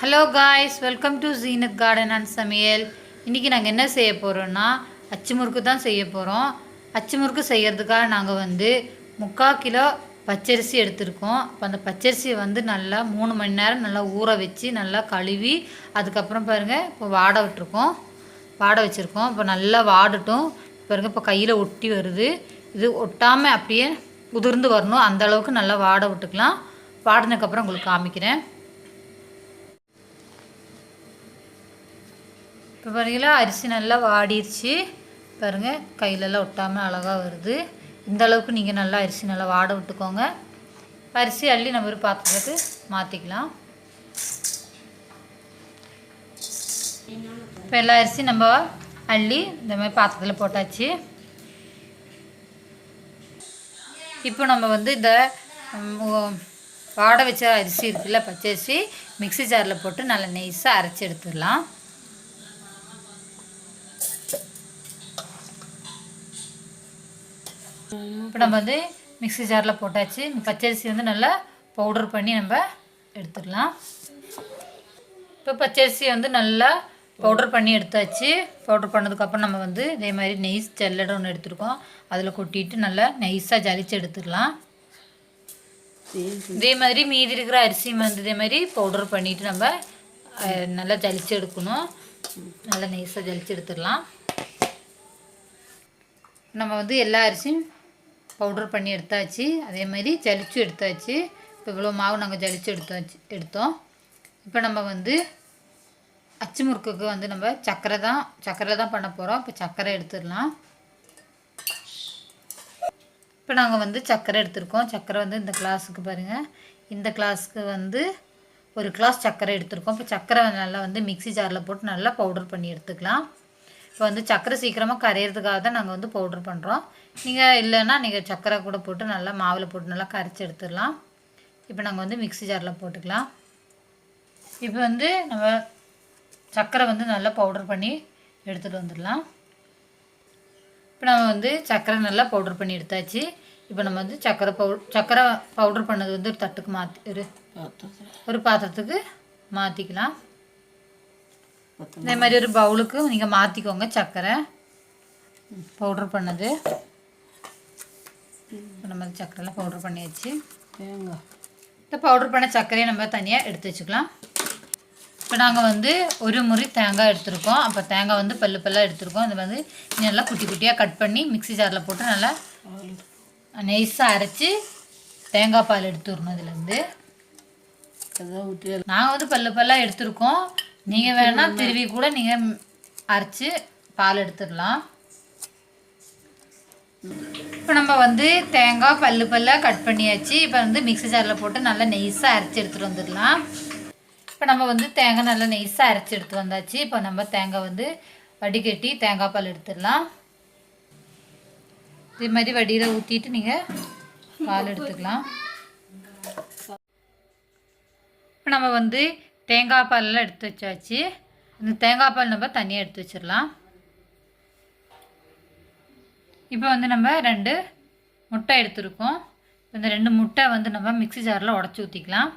Hello guys welcome to Zeenath garden and சமையல் இன்றைக்கி நாங்கள் என்ன செய்ய போகிறோன்னா அச்சு முறுக்கு தான் செய்ய போகிறோம் அச்சு முறுக்கு செய்கிறதுக்காக நாங்கள் வந்து முக்கால் கிலோ பச்சரிசி எடுத்திருக்கோம். இப்போ அந்த பச்சரிசியை வந்து நல்லா மூணு மணி நேரம் நல்லா ஊற வச்சு நல்லா கழுவி அதுக்கப்புறம் பாருங்கள் இப்போ வாட விட்டுருக்கோம். வாட வச்சுருக்கோம். இப்போ நல்லா வாடட்டும். பாருங்கள் இப்போ கையில் ஒட்டி வருது. இது ஒட்டாமல் அப்படியே உதிர்ந்து வரணும். அந்த அளவுக்கு நல்லா வாட விட்டுக்கலாம். வாடினதுக்கப்புறம் உங்களுக்கு காமிக்கிறேன். இப்போ பாருங்களா அரிசி நல்லா வாடிருச்சு. பாருங்கள் கையிலலாம் ஒட்டாமல் அழகாக வருது. இந்த அளவுக்கு நீங்கள் நல்லா அரிசி நல்லா வாட விட்டுக்கோங்க. அரிசி அள்ளி நம்ம ஒரு பாத்திரத்துக்கு மாற்றிக்கலாம் இப்போ எல்லா அரிசி நம்ம அள்ளி இந்த மாதிரி பாத்திரத்தில் போட்டாச்சு. இப்போ நம்ம வந்து இந்த வாட வச்ச அரிசி இருக்குல்ல பச்சரிசி மிக்ஸி ஜாரில் போட்டு நல்லா நெய்ஸாக அரைச்சி எடுத்துடலாம். இப்போ நம்ம வந்து மிக்ஸி ஜாரில் போட்டாச்சு. பச்சரிசி வந்து நல்லா பவுடர் பண்ணி நம்ம எடுத்துடலாம். இப்போ பச்சரிசி வந்து நல்லா பவுடர் பண்ணி எடுத்தாச்சு. பவுடர் பண்ணதுக்கப்புறம் நம்ம வந்து இதே மாதிரி நெய்ஸ் ஜல்லடை ஒன்று எடுத்துருக்கோம். அதில் கொட்டிட்டு நல்லா நைஸாக ஜலிச்சு எடுத்துடலாம். இதே மாதிரி மீதி இருக்கிற அரிசி வந்து இதே மாதிரி பவுடர் பண்ணிவிட்டு நம்ம நல்லா ஜலிச்சு எடுக்கணும். நல்லா நெய்ஸாக ஜலிச்சு எடுத்துடலாம். நம்ம வந்து எல்லா அரிசியும் பவுடர் பண்ணி எடுத்தாச்சு. அதே மாதிரி ஜலிச்சு எடுத்தாச்சு. இப்போ இவ்வளோ மாவு நாங்கள் ஜலிச்சு எடுத்தாச்சு எடுத்தோம். இப்போ நம்ம வந்து அச்சு முறுக்குக்கு வந்து நம்ம சர்க்கரை தான் சர்க்கரை தான் பண்ண போகிறோம் இப்போ சர்க்கரை எடுத்துடலாம். இப்போ நாங்கள் வந்து சர்க்கரை எடுத்திருக்கோம். சர்க்கரை வந்து இந்த கிளாஸுக்கு பாருங்கள் இந்த கிளாஸுக்கு வந்து ஒரு கிளாஸ் சர்க்கரை எடுத்திருக்கோம். இப்போ சர்க்கரை நல்லா வந்து மிக்ஸி ஜாரில் போட்டு நல்லா பவுடர் பண்ணி எடுத்துக்கலாம். இப்போ வந்து சர்க்கரை சீக்கிரமாக கரையிறதுக்காக தான் நாங்கள் வந்து பவுடர் பண்ணுறோம் நீங்கள் இல்லைன்னா நீங்கள் சர்க்கரை கூட போட்டு நல்லா மாவில் போட்டு நல்லா கரைச்சி எடுத்துடலாம். இப்போ நாங்கள் வந்து மிக்ஸி ஜாரில் போட்டுக்கலாம். இப்போ வந்து நம்ம சர்க்கரை வந்து நல்லா பவுடர் பண்ணி எடுத்துகிட்டு வந்துடலாம். இப்போ நம்ம வந்து சர்க்கரை நல்லா பவுடர் பண்ணி எடுத்தாச்சு. இப்போ நம்ம வந்து சர்க்கரை பவுடர் சர்க்கரை பவுடர் பண்ணது வந்து ஒரு தட்டுக்கு மாற்றி ஒரு ஒரு பாத்திரத்துக்கு மாற்றிக்கலாம் இதே மாதிரி ஒரு பவுலுக்கு நீங்கள் மாற்றிக்கோங்க சர்க்கரை பவுடர் பண்ணது. நம்ம சர்க்கரைலாம் பவுடர் பண்ணியாச்சு. தேங்காய். இந்த பவுடர் பண்ண சர்க்கரையை நம்ம தனியாக எடுத்து வச்சுக்கலாம். இப்போ நாங்கள் வந்து ஒரு முறி தேங்காய் எடுத்திருக்கோம். அப்போ தேங்காய் வந்து பல்லு பல்லாக எடுத்திருக்கோம். அது வந்து நல்லா குட்டி குட்டியாக கட் பண்ணி மிக்ஸி ஜாரில் போட்டு நல்லா நெய்ஸாக அரைச்சி தேங்காய் பால் எடுத்துடணும் இதுலேருந்து நாங்கள் வந்து பல்லு பல்லாக எடுத்திருக்கோம். நீங்கள் வேணால் திருவி கூட நீங்கள் அரைச்சி பால் எடுத்துடலாம் இப்போ நம்ம வந்து தேங்காய் பல்லு பல்லாக கட் பண்ணியாச்சு. இப்போ வந்து மிக்ஸி ஜாரில் போட்டு நல்லா நெய்ஸாக அரைச்சி எடுத்துகிட்டு வந்துடலாம். இப்போ நம்ம வந்து தேங்காய் நல்லா நெய்ஸாக அரைச்சி எடுத்து வந்தாச்சு. இப்போ நம்ம தேங்காய் வந்து வடிகட்டி தேங்காய் பால் எடுத்துடலாம். இதே மாதிரி வடியில் ஊற்றிட்டு நீங்கள் பால் எடுத்துக்கலாம். இப்போ நம்ம வந்து தேங்காய் பாலெல்லாம் எடுத்து வச்சாச்சு. இந்த தேங்காய் பால் நம்ம தனியாக எடுத்து வச்சிடலாம். இப்போ வந்து நம்ம ரெண்டு முட்டை எடுத்துருக்கோம். இந்த ரெண்டு முட்டை வந்து நம்ம மிக்ஸி ஜாரில் உடச்சி ஊற்றிக்கலாம்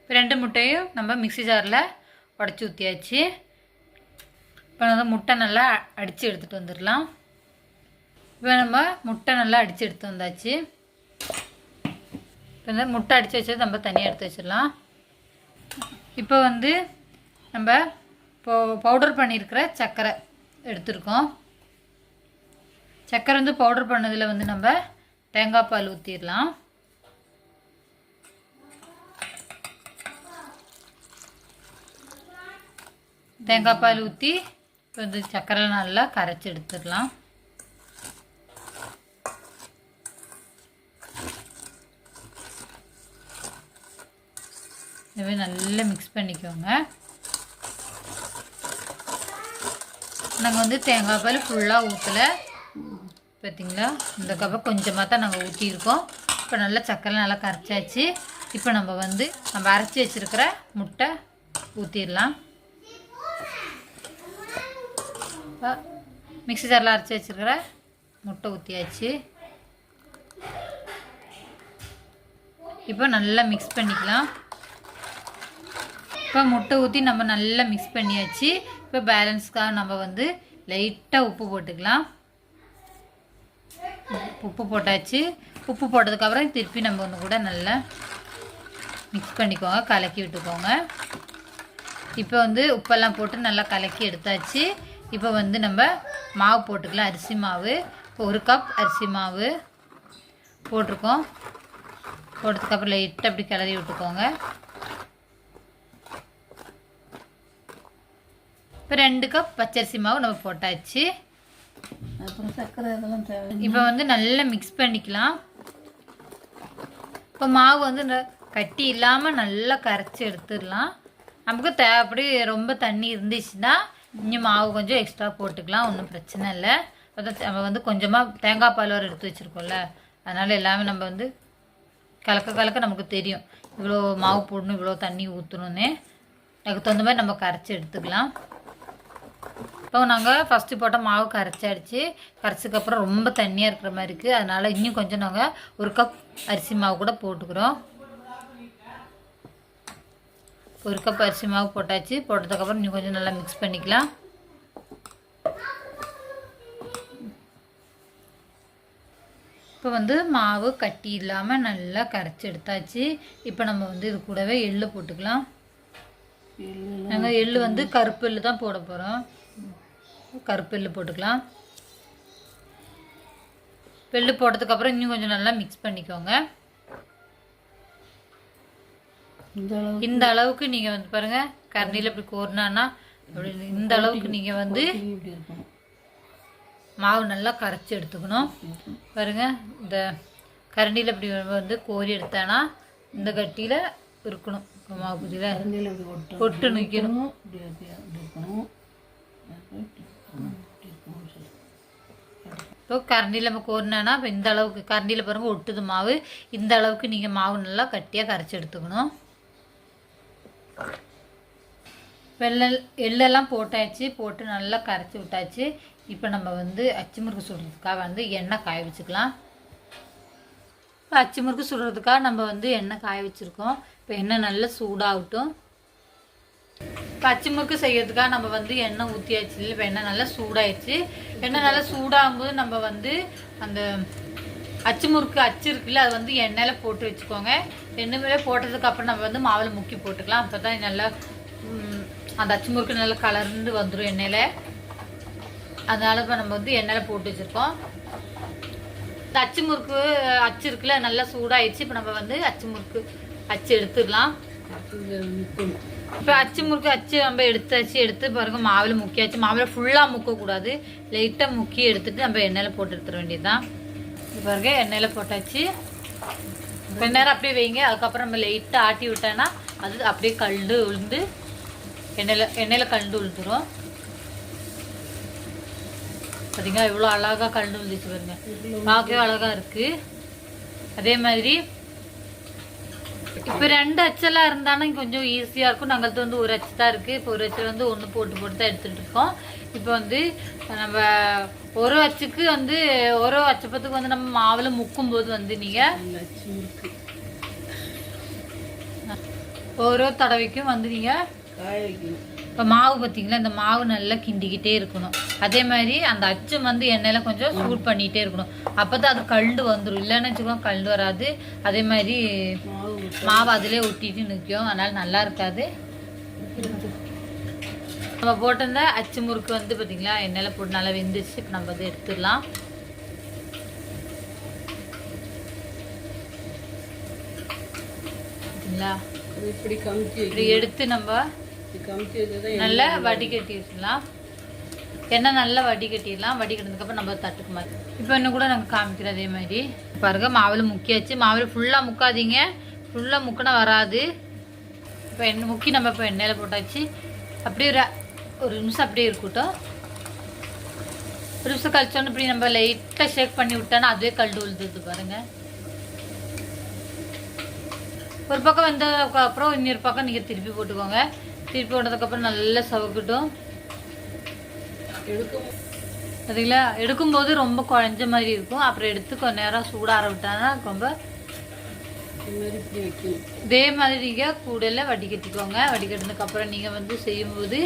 இப்போ ரெண்டு முட்டையும் நம்ம மிக்ஸி ஜாரில் உடச்சி ஊற்றியாச்சு இப்போ வந்து முட்டை நல்லா அடித்து எடுத்துகிட்டு வந்துடலாம். இப்போ நம்ம முட்டை நல்லா அடித்து எடுத்து வந்தாச்சு. இப்போ வந்து முட்டை அடித்து வச்சது நம்ம தனியாக எடுத்து வச்சிடலாம். இப்போ வந்து நம்ம பவுடர் பண்ணியிருக்கிற சர்க்கரை எடுத்திருக்கோம். சர்க்கரை வந்து பவுடர் பண்ணதில் வந்து நம்ம தேங்காய் பால் ஊற்றிடலாம் தேங்காய் பால் ஊற்றி இப்போ வந்து சர்க்கரை நல்லா கரைச்சி எடுத்துடலாம். இதுவே நல்லா மிக்ஸ் பண்ணிக்கோங்க. நாங்கள் வந்து தேங்காய் பால் ஃபுல்லாக ஊற்றலை பார்த்தீங்களா இந்த கப்பை கொஞ்சமாக தான் நாங்கள் ஊற்றியிருக்கோம் இப்போ நல்லா சக்கரை நல்லா கரைச்சாச்சு. இப்போ நம்ம வந்து நம்ம அரைச்சி வச்சுருக்கிற முட்டை ஊற்றிடலாம் இப்போ மிக்சி ஜாரில் அரைச்சி வச்சுருக்கிற முட்டை ஊற்றியாச்சு. இப்போ நல்லா மிக்ஸ் பண்ணிக்கலாம். இப்போ முட்டை ஊற்றி நம்ம நல்லா மிக்ஸ் பண்ணியாச்சு. இப்போ பேலன்ஸ்க்காக நம்ம வந்து லைட்டாக உப்பு போட்டுக்கலாம். உப்பு போட்டாச்சு. உப்பு போட்டதுக்கப்புறம் திருப்பி நம்ம ஒன்று கூட நல்லா மிக்ஸ் பண்ணிக்கோங்க. கலக்கி விட்டுக்கோங்க. இப்போ வந்து உப்பெல்லாம் போட்டு நல்லா கலக்கி எடுத்தாச்சு. இப்போ வந்து நம்ம மாவு போட்டுக்கலாம். அரிசி மாவு. இப்போ ஒரு கப் அரிசி மாவு போட்டிருக்கோம். போட்டதுக்கப்புறம் லைட்டாக அப்படி கிளறி விட்டுக்கோங்க. இப்போ ரெண்டு கப் பச்சரிசி மாவு நம்ம போட்டாச்சு. அப்புறம் சர்க்கரை இதெல்லாம் தேவை இப்போ வந்து நல்லா மிக்ஸ் பண்ணிக்கலாம். இப்போ மாவு வந்து கட்டி இல்லாமல் நல்லா கரைச்சி எடுத்துடலாம். நமக்கு தே அப்படி ரொம்ப தண்ணி இருந்துச்சுன்னா இன்னும் மாவு கொஞ்சம் எக்ஸ்ட்ரா போட்டுக்கலாம் ஒன்றும் பிரச்சனை இல்லை. அதான் நம்ம வந்து கொஞ்சமாக தேங்காய் பால் வர எடுத்து வச்சுருக்கோம்ல அதனால் எல்லாமே நம்ம வந்து கலக்க கலக்க நமக்கு தெரியும். இவ்வளோ மாவு போடணும் இவ்வளோ தண்ணி ஊற்றணுன்னு அதுக்கு தகுந்த மாதிரி நம்ம கரைச்சி எடுத்துக்கலாம். இப்போ நாங்கள் ஃபஸ்ட்டு போட்ட மாவு கரைச்சாடிச்சு கரைச்சதுக்கப்புறம் ரொம்ப தண்ணியாக இருக்கிற மாதிரி இருக்குது அதனால் இன்னும் கொஞ்சம் நாங்கள் ஒரு கப் அரிசி மாவு கூட போட்டுக்கிறோம். ஒரு கப் அரிசி மாவு போட்டாச்சு. போட்டதுக்கப்புறம் இன்னும் கொஞ்சம் நல்லா மிக்ஸ் பண்ணிக்கலாம். இப்போ வந்து மாவு கட்டி இல்லாமல் நல்லா கரைச்சி எடுத்தாச்சு. இப்போ நம்ம வந்து இது கூடவே எள்ளு போட்டுக்கலாம். நாங்கள் எள்ளு வந்து கருப்பு எள்ளு தான் போட போகிறோம் கருப்பு எள்ளு போட்டுக்கலாம். எள்ளு போட்டதுக்கப்புறம் இன்னும் கொஞ்சம் நல்லா மிக்ஸ் பண்ணிக்கோங்க. இந்த அளவு இந்த அளவுக்கு நீங்கள் வந்து பாருங்கள் கரண்டியில் இப்படி கோர்னான்னா அப்படி இந்த அளவுக்கு நீங்கள் வந்து மாவு நல்லா கரைச்சி எடுத்துக்கணும். பாருங்க இந்த கரண்டியில் இப்படி வந்து கோரி எடுத்தானா இந்த கட்டியில் இருக்கணும். மாவு குதியில் பொட்டு நிற்கணும் இப்போ கரண்டியில் நம்ம கோரினானா இப்போ இந்த அளவுக்கு கரண்டியில் பாருங்கள் ஒட்டுது மாவு. இந்த அளவுக்கு நீங்கள் மாவு நல்லா கட்டியாக கரைச்சி எடுத்துக்கணும். வெள்ளல் எள்ளெல்லாம் போட்டாச்சு போட்டு நல்லா கரைச்சி விட்டாச்சு. இப்போ நம்ம வந்து அச்சு முறுக்கு சுடுறதுக்காக வந்து எண்ணெய் காய வச்சுக்கலாம். இப்போ அச்சு முறுக்கு சுடுறதுக்காக நம்ம வந்து எண்ணெய் காய வச்சுருக்கோம். இப்போ எண்ணெய் நல்லா சூடாகட்டும். இப்போ அச்சு முறுக்கு செய்யறதுக்காக நம்ம வந்து எண்ணெய் ஊற்றியாச்சு இல்லை இப்போ எண்ணெய் நல்லா சூடாயிடுச்சு. எண்ணெய் நல்லா சூடாகும்போது நம்ம வந்து அந்த அச்சு முறுக்கு அச்சு இருக்குல்ல அது வந்து எண்ணெயில் போட்டு வச்சுக்கோங்க. எண்ணெயில் போட்டதுக்கப்புறம் போட்டதுக்கு அப்புறம் நம்ம வந்து மாவில் முக்கி போட்டுக்கலாம். அப்போ தான் நல்லா அந்த அச்சு முறுக்கு நல்லா கலர்ந்து வந்துடும் எண்ணெயில். அதனால இப்போ நம்ம வந்து எண்ணெயில் போட்டு வச்சுருக்கோம். இந்த அச்சு முறுக்கு அச்சு இருக்குல்ல நல்லா சூடாயிடுச்சு. இப்போ நம்ம வந்து அச்சு முறுக்கு அச்சு எடுத்துடலாம். இப்போ அச்சு முறுக்கு அச்சு நம்ம எடுத்தாச்சு எடுத்து பாருங்க மாவில் முக்கியாச்சு. மாவில் ஃபுல்லாக முக்கக்கூடாது. லைட்டாக முக்கி எடுத்துட்டு நம்ம எண்ணெயில் போட்டு எடுத்துட வேண்டியதுதான். பாருங்க எண்ணெயில் போட்டாச்சு. கொஞ்ச நேரம் அப்படியே வைங்க. அதுக்கப்புறம் நம்ம லைட்டாக ஆட்டி விட்டோன்னா அது அப்படியே கல்டு உளுந்து எண்ணெயில் எண்ணெயில் கல்டு உளுந்துடும் பார்த்தீங்கன்னா இவ்வளோ அழகாக கல்டு விழுந்துச்சு பாருங்க. பார்க்கவே அழகாக இருக்குது அதே மாதிரி இப்போ ரெண்டு அச்செல்லாம் இருந்தாலும் கொஞ்சம் ஈஸியாக இருக்கும். நாங்கள்ட்ட வந்து ஒரு அச்சு தான் இருக்குது இப்போ ஒரு அச்சு வந்து ஒன்று போட்டு போட்டு தான் எடுத்துகிட்டு இருக்கோம். இப்போ வந்து நம்ம ஒரு அச்சுக்கு வந்து ஒரு அச்சப்பத்துக்கு வந்து நம்ம மாவில் முக்கும் போது வந்து நீங்கள் ஒரு தடவைக்கும் வந்து நீங்கள் இப்போ மாவு பார்த்தீங்களா இந்த மாவு நல்லா கிண்டிக்கிட்டே இருக்கணும். அதே மாதிரி அந்த அச்சு வந்து எண்ணெயில் கொஞ்சம் சூட் பண்ணிகிட்டே இருக்கணும். அப்போ தான் அது கல்டு வந்துடும் இல்லைன்னு வச்சுக்கோங்க கல்டு வராது. அதே மாதிரி மாவு அதிலே ஒட்டிட்டு நிற்கும். அதனால் நல்லா இருக்காது. நம்ம போட்டிருந்த அச்சு முறுக்கு வந்து பார்த்தீங்களா எண்ணெயில் போட்டு நல்லா வெந்துச்சு இப்போ நம்ம அதை எடுத்துடலாம். பார்த்தீங்களா இப்படி கமுத்தி இப்படி எடுத்து நம்ம நல்லா வடிகட்டி வச்சிடலாம் எண்ணெய் நல்லா வடிகட்டிடலாம் வடிகட்டினதுக்கப்புறம் நம்ம தட்டுக்கு மாதிரி இப்போ இன்னும் கூட நாங்கள் காமிக்கிறோம் அதே மாதிரி. பாருங்க மாவில் முக்கியாச்சு. மாவில் ஃபுல்லாக முக்காதீங்க. ஃபுல்லாக முக்கினா வராது. இப்போ எண்ணெய் முக்கி நம்ம இப்போ எண்ணெயில் போட்டாச்சு. அப்படியே ஒரு ஒரு நிமிஷம் அப்படியே இருக்கட்டும். ஒரு நிமிஷம் கழிச்சோன்னு இப்படி நம்ம லைட்டாக ஷேக் பண்ணி விட்டோன்னா அதுவே கல்டு விழுதுது பாருங்க. ஒரு பக்கம் வெந்ததுக்கு அப்புறம் இன்னொரு பக்கம் நீங்கள் திருப்பி போட்டுக்கோங்க. திருப்பி போட்டதுக்கப்புறம் நல்லா சவுக்கட்டும். எடுக்கும். பார்த்தீங்களா எடுக்கும்போது ரொம்ப குழஞ்ச மாதிரி இருக்கும். அப்புறம் எடுத்து கொஞ்ச நேரம் சூடார விட்டாங்கன்னா ரொம்ப இந்த மாதிரி இதே மாதிரிங்க கூடையில் வடிகட்டிக்கோங்க வடிகட்டினதுக்கப்புறம் நீங்கள் வந்து செய்யும்போது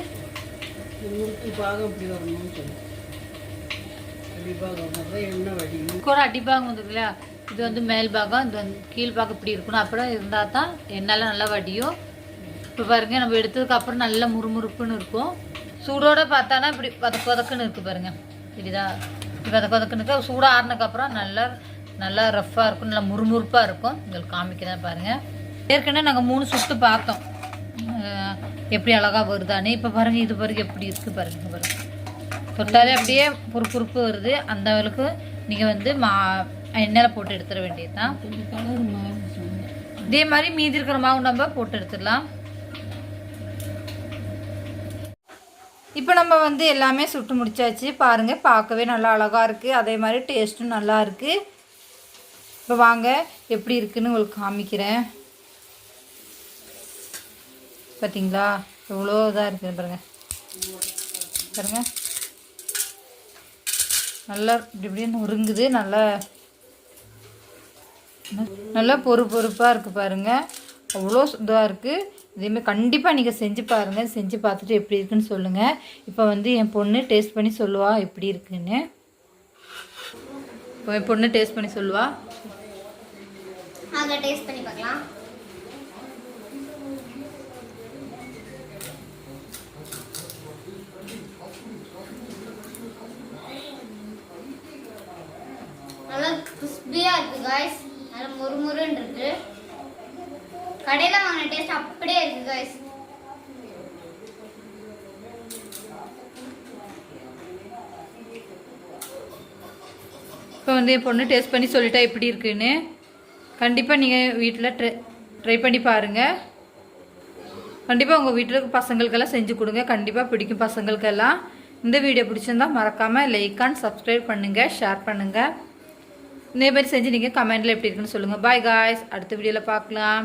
இந்த முறுக்கு பாகம் இப்படி வரணும்னு கூட அடிப்பாகம் வந்துருக்கு இல்லையா? இது வந்து மேல் பாகம் இது வந்து கீழ் பாகம் இப்படி இருக்கணும். அப்புறம் இருந்தால் தான் எண்ணெய்லாம் நல்லா வடியும். இப்போ பாருங்க நம்ம எடுத்ததுக்கு அப்புறம் நல்லா முறுமுறுப்புன்னு இருக்கும். சூடோட பார்த்தானா இப்படி வதக்கு வதக்குன்னு இருக்கு பாருங்க. சரிதா இப்படி வதக்கு வதக்குன்னு சூடாக ஆறுனதுக்கப்புறம் நல்லா நல்லா ரஃப்பாக இருக்கும் நல்லா முறுமுறுப்பாக இருக்கும். உங்களுக்கு காமிக்கிறேன் பாருங்கள் ஏற்கனவே நாங்கள் மூணு சுட்டு பார்த்தோம். எப்படி அழகாக வருதான்னு. இப்போ பாருங்கள் இது பாருங்க எப்படி இருக்குது பாருங்கள் பாருங்கள் தொட்டாலே அப்படியே பொறுப்புறுப்பு வருது. அந்த அளவுக்கு நீங்கள் வந்து மா எண்ணெயில் போட்டு எடுத்துட வேண்டியது தான் இதே மாதிரி மீதி இருக்கிற மாவு நம்ம போட்டு எடுத்துடலாம். இப்போ நம்ம வந்து எல்லாமே சுட்டு முடிச்சாச்சு. பாருங்கள் பார்க்கவே நல்லா அழகாக இருக்குது அதே மாதிரி டேஸ்ட்டும் நல்லா இருக்குது இப்போ வாங்க எப்படி இருக்குதுன்னு உங்களுக்கு காமிக்கிறேன். பார்த்தீங்களா எவ்வளோ இதாக இருக்குது பாருங்க. பாருங்க. நல்லா இப்படி இப்படின்னு உருங்குது நல்லா நல்லா பொறு பொறுப்பாக இருக்குது பாருங்கள் அவ்வளோ இதாக இருக்குது இதேமாதிரி கண்டிப்பாக நீங்கள் செஞ்சு பாருங்கள் செஞ்சு பார்த்துட்டு எப்படி இருக்குன்னு சொல்லுங்கள் இப்போ வந்து என் பொண்ணு டேஸ்ட் பண்ணி சொல்லுவா எப்படி இருக்குன்னு. இப்போ என் பொண்ணு டேஸ்ட் பண்ணி சொல்லுவாள் அங்கே டேஸ்ட் பண்ணி பார்க்கலாம். நல்லா கிறிஸ்பியாக இருக்குது காய்ஸ் நல்லா முறுமுறுன்னு இருக்கு. கடையில் வாங்கின டேஸ்ட் அப்படியே இருக்கு காய்ஸ் இப்போ வந்து என் பொண்ணு டேஸ்ட் பண்ணி சொல்லிட்டா எப்படி இருக்குன்னு? கண்டிப்பாக நீங்கள் வீட்டில் ட்ரை ட்ரை பண்ணி பாருங்கள் கண்டிப்பாக உங்கள் வீட்டில் இருக்க பசங்களுக்கெல்லாம் செஞ்சு கொடுங்க. கண்டிப்பாக பிடிக்கும் பசங்களுக்கெல்லாம். இந்த வீடியோ பிடிச்சிருந்தா மறக்காமல் லைக் அண்ட் சப்ஸ்கிரைப் பண்ணுங்கள் ஷேர் பண்ணுங்கள் இதே மாதிரி செஞ்சு நீங்கள் கமெண்ட்டில் எப்படி இருக்குன்னு சொல்லுங்கள் பாய் காய்ஸ் அடுத்த வீடியோவில் பார்க்கலாம்.